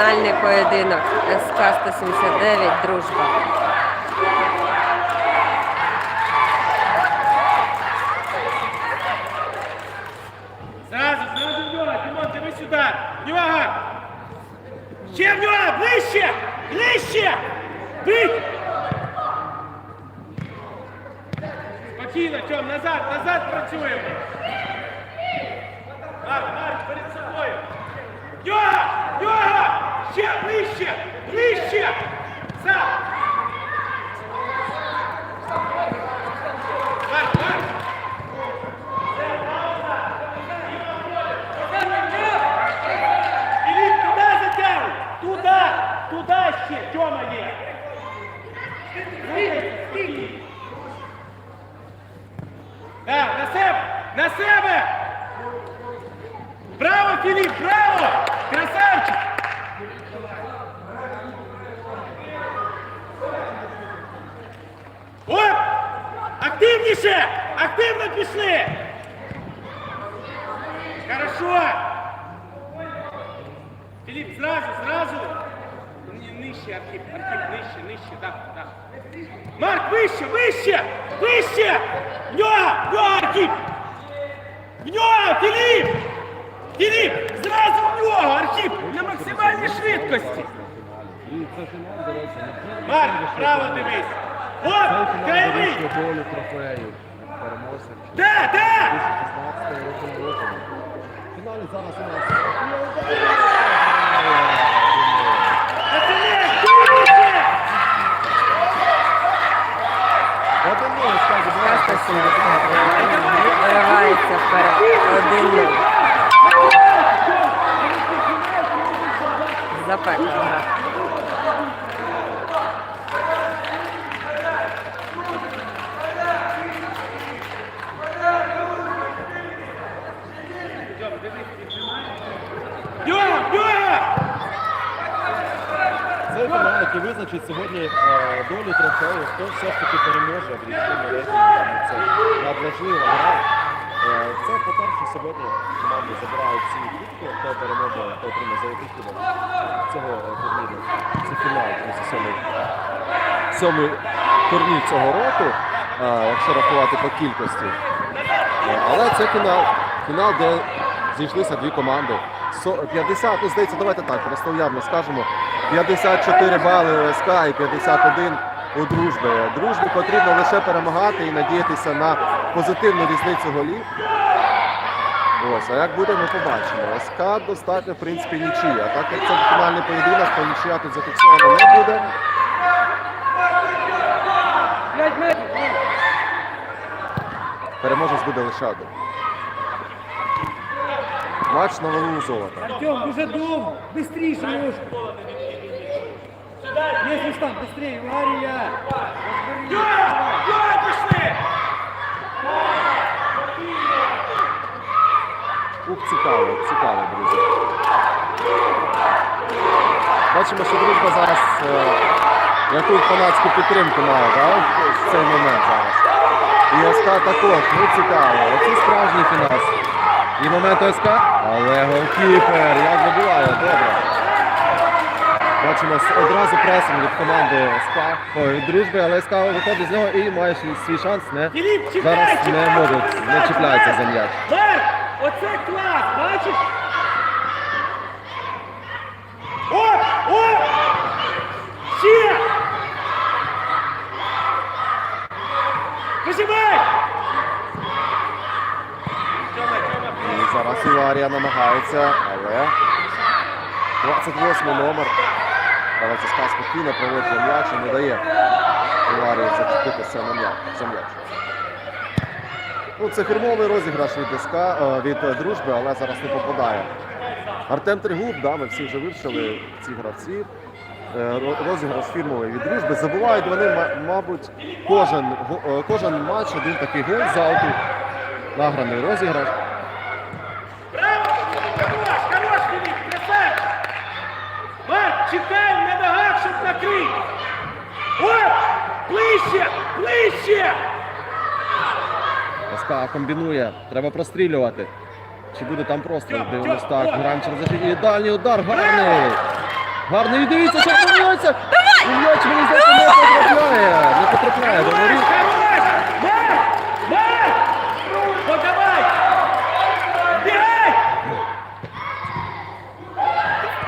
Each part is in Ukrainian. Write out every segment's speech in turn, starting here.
фінальний поєдинок СК 179 Дружба. Зразу, зразу в нього, сюди. В. Ще в нього, ближче, ближче. Бить. Спокійно, Тьом, назад, назад працюємо. Марк, Марк, перед собою. В Нього, в нього. Ще ближче, ближче. Сам. Марк, Марк. Філіп, туди затягуй! Туди! Туди ще! Тьома є! Да, на себе! На себе! Браво, Філіп! Браво! Красавчик! Оп! Активніше! Активно пішли! Хорошо! Філіп, зразу, зразу. Ні, Нижче, Архіп, Архіп, нижче, нижче, так, так. Марк, вище, вище, вище! В нього, в нього, Архіп! В нього, Філіп! Філіп, зразу в нього, Архіп, на максимальній швидкості. Марк, право дивись. Оп, краєвий! долю трофеїв переможців Да, да! 2016 року народження. В фіналі зараз у нас 179 вперед 1-0. Запекла гра. В нього, в нього! Цей фінал, який визначить сьогодні е, долю трофею, хто все ж таки переможе в річному рейтингу. Це надважлива гра. Е, Це, по-перше, сьогодні команди забирають ці кубки, хто переможе, хто отримає золотий кубок цього е, турніру. Це фінал, це сьомий, сьомий турнір цього року, е, якщо рахувати по кількості. Але це фінал. Фінал, де зійшлися дві команди. 50, ну здається, давайте так, просто явно скажемо. 54 бали у СК і 51 у дружби. Дружбі потрібно лише перемагати і надіятися на позитивну різницю голів. Ось, а як буде, ми побачимо. СК достатньо, в принципі, нічия. Так як це фінальний поєдинок, то нічия тут зафіксовано не буде. Переможець буде лише один. Матч на валу золота. Артем, дуже довго, быстріше ножку. Если там, быстрее, Варія. Нього, пішли! Ух, цікаво, цікаво, друзі. Бачимо, що дружба зараз е, яку фанатську підтримку має, да? в цей момент зараз. І СК також, ну цікаво. Оце справжній фінал. І момент СК, але голкіпер, як забуває, добре. Бачимо одразу пресинг від команди СК, ой, від дружби, але СК виходить з нього і має свій- шанс. Не, зараз не можуть, не чіпляються за м'яч. Оце клас, бачиш? Оп, оп! Ще! Вижимай! Тьома, Тьома, І зараз Іларія намагається, але 28 номер. Гравець СКА спокійно проводжує м'яч і не дає Іларії зачепитися на м'яч. за. Ну, це фірмовий розіграш від СК, е, від дружби, але зараз не попадає. Артем Тригуб, да, ми всі вже вивчили ці гравці. Е, Розіграш фірмовий від дружби. Забувають вони, мабуть, кожен, е, кожен матч один такий гол з ауту. Награний розіграш. Чекаємо на ногах, щоб накрити! Оп! Ближче! Ближче! СК комбінує, треба прострілювати. Чи буде там простріл? Тьом, Дивимось так. через защиту. Дальній удар гарний. Гарно, і дивіться, що помиляється. І м'яч, мені здається, не потрапляє. Не потрапляє до воріт. Хорош! Марк! Марк! Ну давай! Бегай!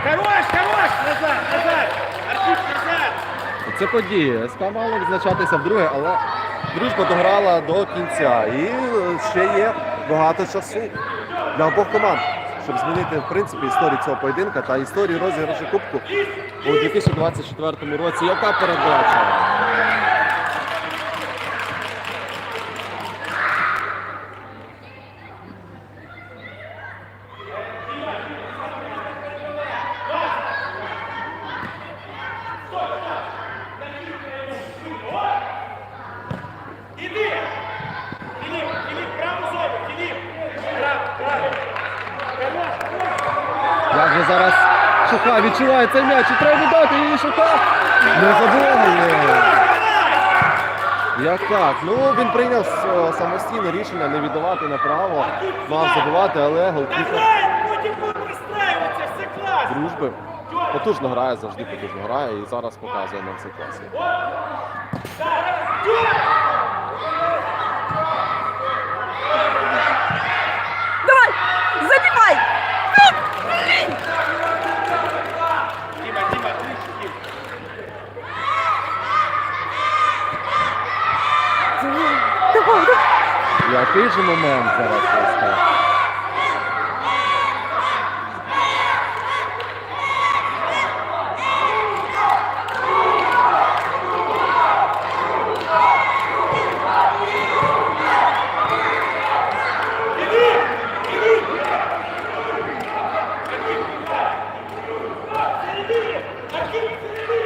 Хорош, хорош! Назад, назад! Артип, назад! Це події. СК мало відзначатися вдруге, але дружба дограла до кінця. І е, ще є багато часу для обох команд, щоб змінити в принципі історію цього поєдинка та історію розіграшу кубку у 2024 році. Яка передача? Іди! Філіп, Філіп, праву зону, Філіп! Право, право! Хорош, хорош! Як же зараз Шуха відчуває цей м'яч і треба віддати її Шуха. Не забуває. Як так? Ну він прийняв е, самостійне рішення не віддавати направо, мав забивати, але голкіпер дружби потужно грає, завжди потужно грає і зараз показує нам цей клас. Давай! Забивай! Діма, Діма, ближче, Дім. Давай, давай! Який же момент зараз настав?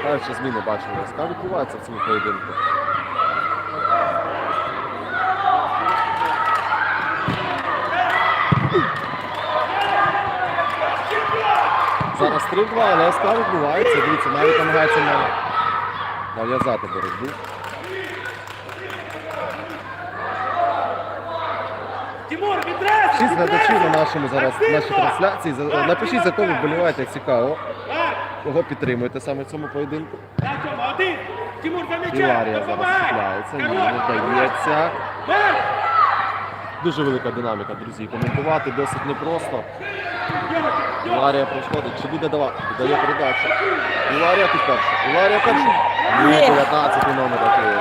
Перші зміни бачимо. СК відбувається в цьому поєдинку. 3-2, але СК відбувається. Дивіться, навіть намагається на- нав'язати боротьбу. Шість глядачів на нашому зараз нашій трансляції. Напишіть, за кого вболіваєте, як цікаво. Кого підтримуєте саме в цьому поєдинку. так, Тьома, один! Тимур, за м'ячем! Іларія зараз чіпляється, не вдається. Дуже велика динаміка, друзі. Коментувати досить непросто. Іларія проходить, чи буде давати? Дає передачу. Іларія тут перша. Іларія перша. Ні, 19 номер такий.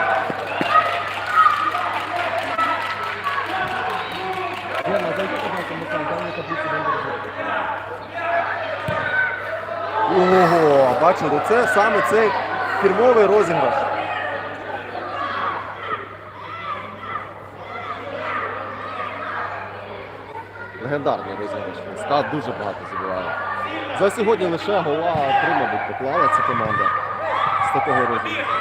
Ого, бачите, це саме цей фірмовий розіграш. Легендарний розіграш. СКА дуже багато забиває. За сьогодні лише гола три, мабуть, поклала ця команда з такого розіграшу.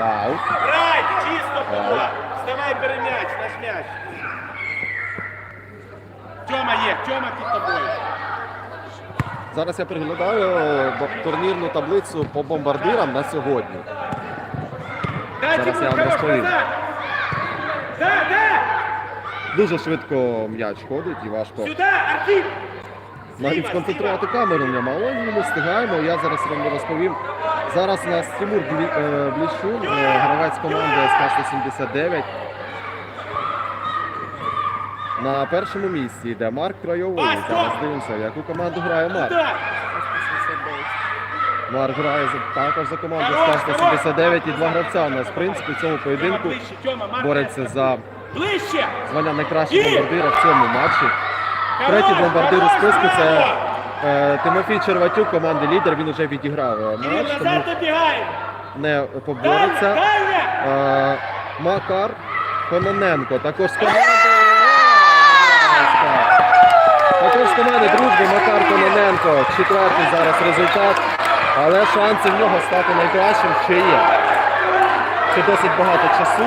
Аут. Грай, чисто було! Вставай, бери м'яч, наш м'яч! Тьома є, Тьома під тобою! Зараз я приглядаю турнірну таблицю по бомбардирам на сьогодні. Зараз я вам розповім. Да, да! Дуже швидко м'яч ходить і важко навіть сконцентрувати камеру нема, але ми не встигаємо. Я зараз вам розповім. Зараз у нас Тимур е, Бліщун, е, гравець команди СК-179. На першому місці йде Марк Крайовий. Зараз дивимося, в яку команду грає Марк. Марк грає також за команду Хорош, СК-179 і два гравця у нас в принципі в цьому поєдинку бореться за Ближче! звання найкращого Ні! бомбардира в цьому матчі. Третій бомбардир у списку це е, Тимофій Черватюк, команди лідер. Він вже відіграв е, матч, тому не побореться. Е, Макар Кононенко, також з команди. Також з команди дружби Макар Кононенко. Четвертий зараз результат. Але шанси в нього стати найкращим ще є. Ще досить багато часу.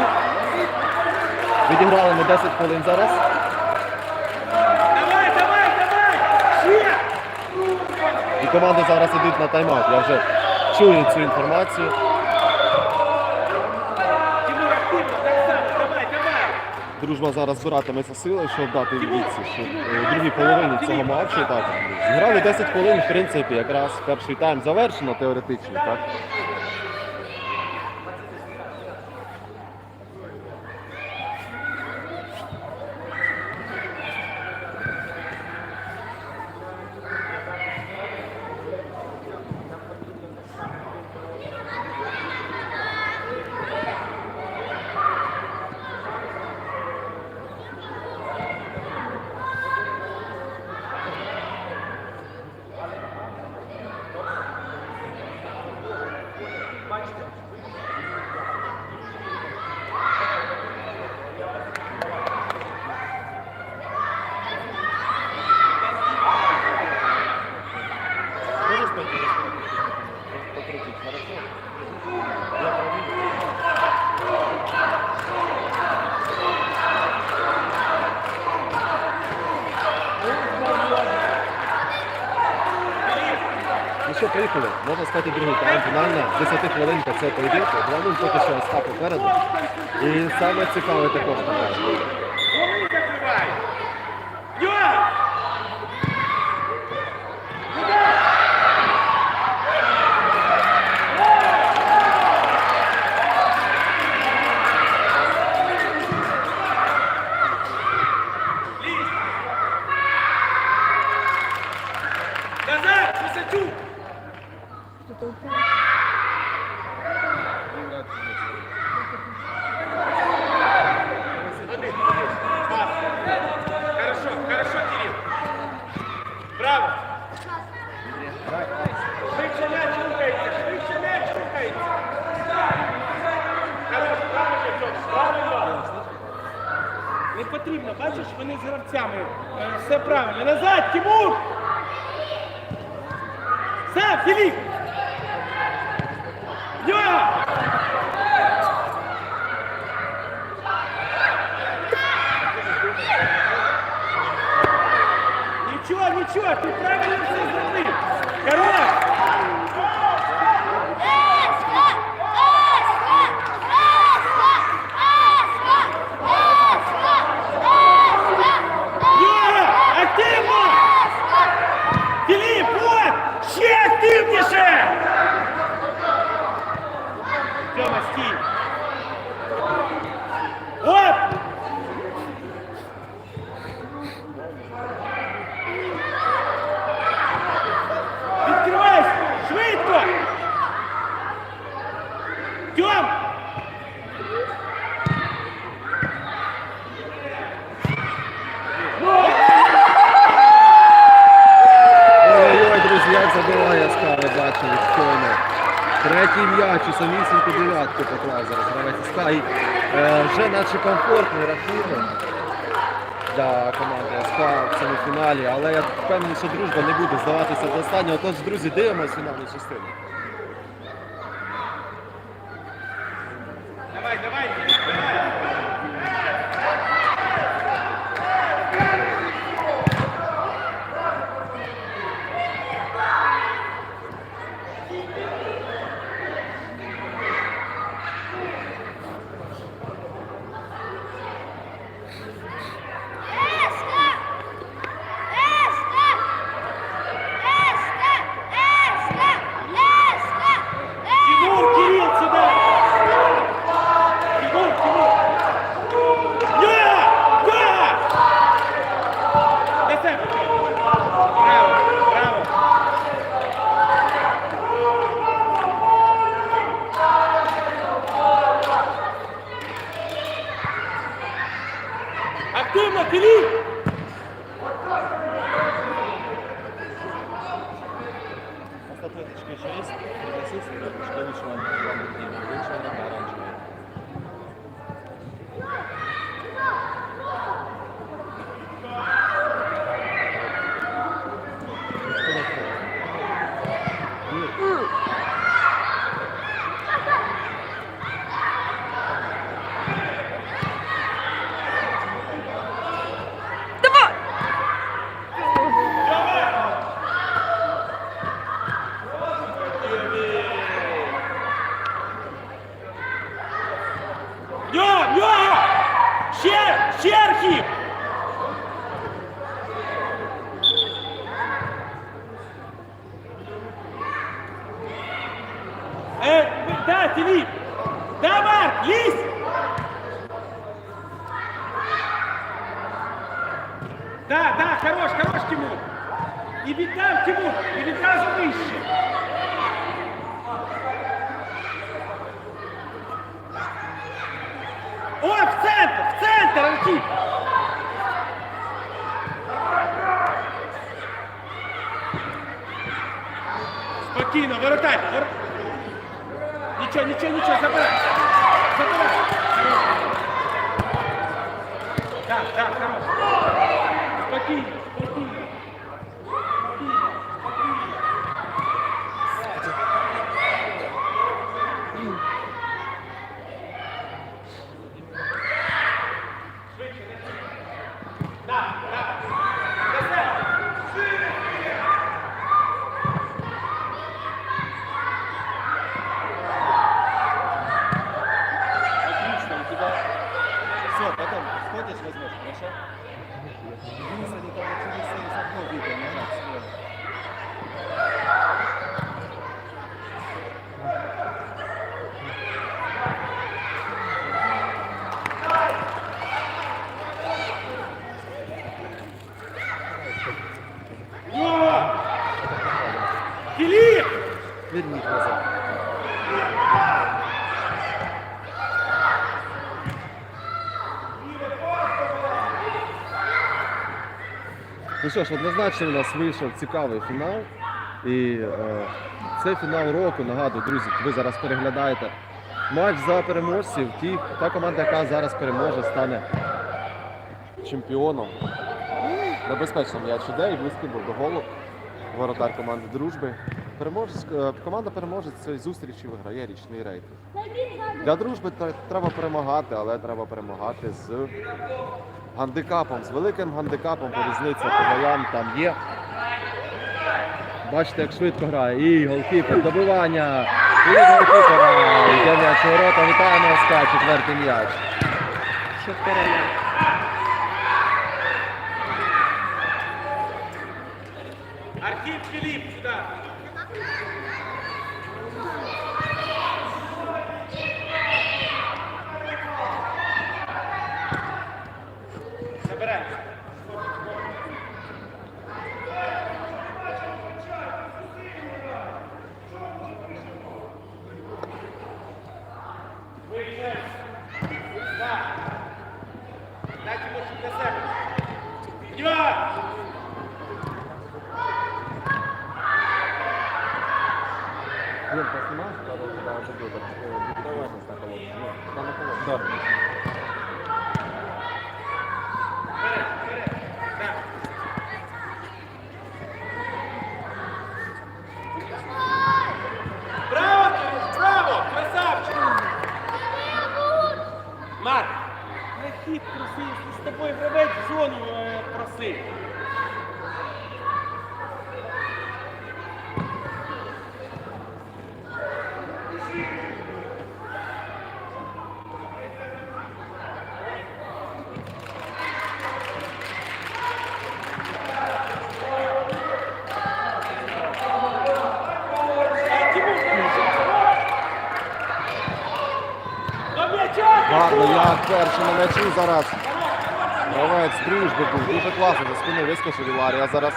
Відіграли ми 10 хвилин зараз. Давай, давай, давай! Ще! І команди зараз йдуть на тайм-аут. Я вже чую цю інформацію. Тимур, активно, так само, давай, давай! дружба зараз збиратиметься сили, щоб дати відсіч щоб, е, у другій половині цього матчу. Так, зіграли 10 хвилин, в принципі, якраз перший тайм завершено теоретично. Так? Ну приїхали. Можна сказати, другий тайм. Фінальна 10 хвилинка це поєдинку. 2-0 поки що Остап попереду. І саме цікаве також попереду. Голи закривай! Ньо! Назад, Височук! Один, один. Пас. Хорошо, хорошо, Кирилл. Браво. Швидше м'яч рухається, швидше м'яч рухається. Хорош, правильно, Тьом, правильно. Не потрібно, бачиш, вони з гравцями. Е, Все правильно. Назад, Тимур! Все, Філіп! Йо! Нічого, нічого, ти правильно все зробив. Хорош! Юра, активно! Філіп, от! Ще активніше! Тьома, стій! От! Відкривайся! Швидко! Тьом! Ой-ой, друзі, як забиває Ска, ви бачили, щойно. Третій м'яч і дев'ятку поклав зараз гравець СКА. І е, вже наче комфортний рахунок для команди СКА в цьому але я впевнений, що дружба не буде здаватися до останнього. Тож, друзі, дивимося фінальну частину. Давай, давай! Да, да, хорош, хорош, Тимур! І віддав, Тимур, і відразу вище! О, в центр, в центр, Архіп! Спокійно, воротарь! вор- Нічого, нічого, нічого, забирай! Забирай! Так, так, хорош! Ну що ж, однозначно у нас вийшов цікавий фінал. І е, це фінал року. Нагадую, друзі, ви зараз переглядаєте матч за переможців. Ті, та команда, яка зараз переможе, стане чемпіоном. Небезпечно м'яч іде і близький був до голу. Воротар команди дружби. Переможець, команда переможець цієї зустрічі виграє річний рейтинг. Для дружби треба перемагати, але треба перемагати з гандикапом, з великим гандикапом, бо різниця по голам там є. Бачите, як швидко грає. І голкіпер, добивання. І голкіпера. Йде м'яч у ворота. Вітаємо СК, четвертий м'яч. 4 Архіп Філіп, сюди! Там на колодце. Да. Браво, Кирюш, браво! Красавчик! Марк, не хід просив, з тобою гравець в зону е, просив. Е, Тимур, До м'яча! Гарно, як перший на м'ячі зараз. Гравець дружби був. Дуже класно. За спини вискочив Іларія зараз.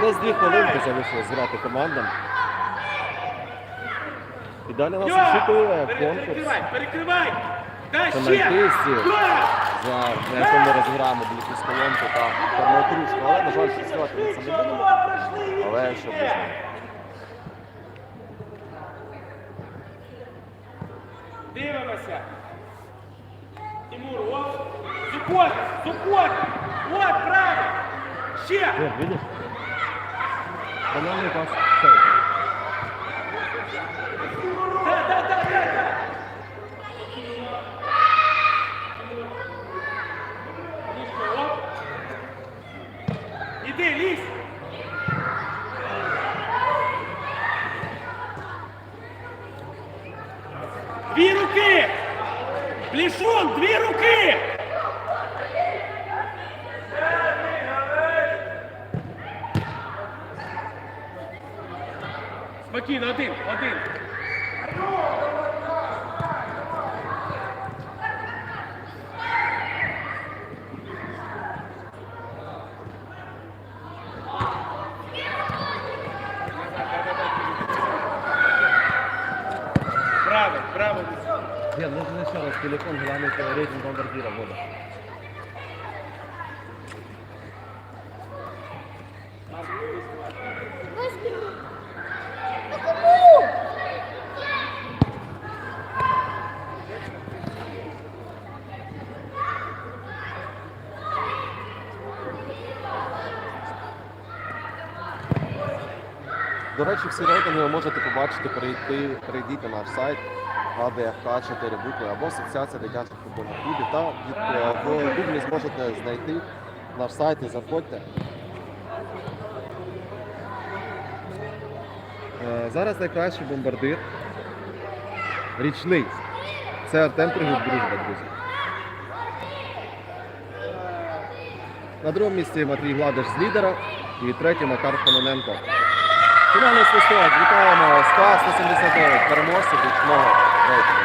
Десь дві хвилинки залишилось грати командам. І далі нас очікує конкурс Перекривай, перекривай! Да, ще! За якому розіграємо білку колонку та термокружку. Але, на жаль, працювати ми це не будемо. Але що них. Дивимося. Тимур, от. Супорт, супорт. От, право. Ще. Вот, видишь? Банальный пас. Да, да, да, да, да. Плішун, дві руки! Спокійно, один, один. Браво, браво. Ні, нужно ще раз телефон глянути рейтинг бомбардира вода. До речі, всі рейтинги ви можете побачити, перейти, перейдіть на наш сайт АДФК 4 букви або Асоціація дитячих футбольних клубів. Та від- е, в Google зможете знайти наш сайт і заходьте. Е, Зараз найкращий бомбардир. Річний. Це Артем Тригуб, дружба, друзі. На другому місці Матвій Гладиш з лідера і третій Макар Кононенко. Фінальний свисток. Вітаємо СКА 179 переможців мого рейтингу.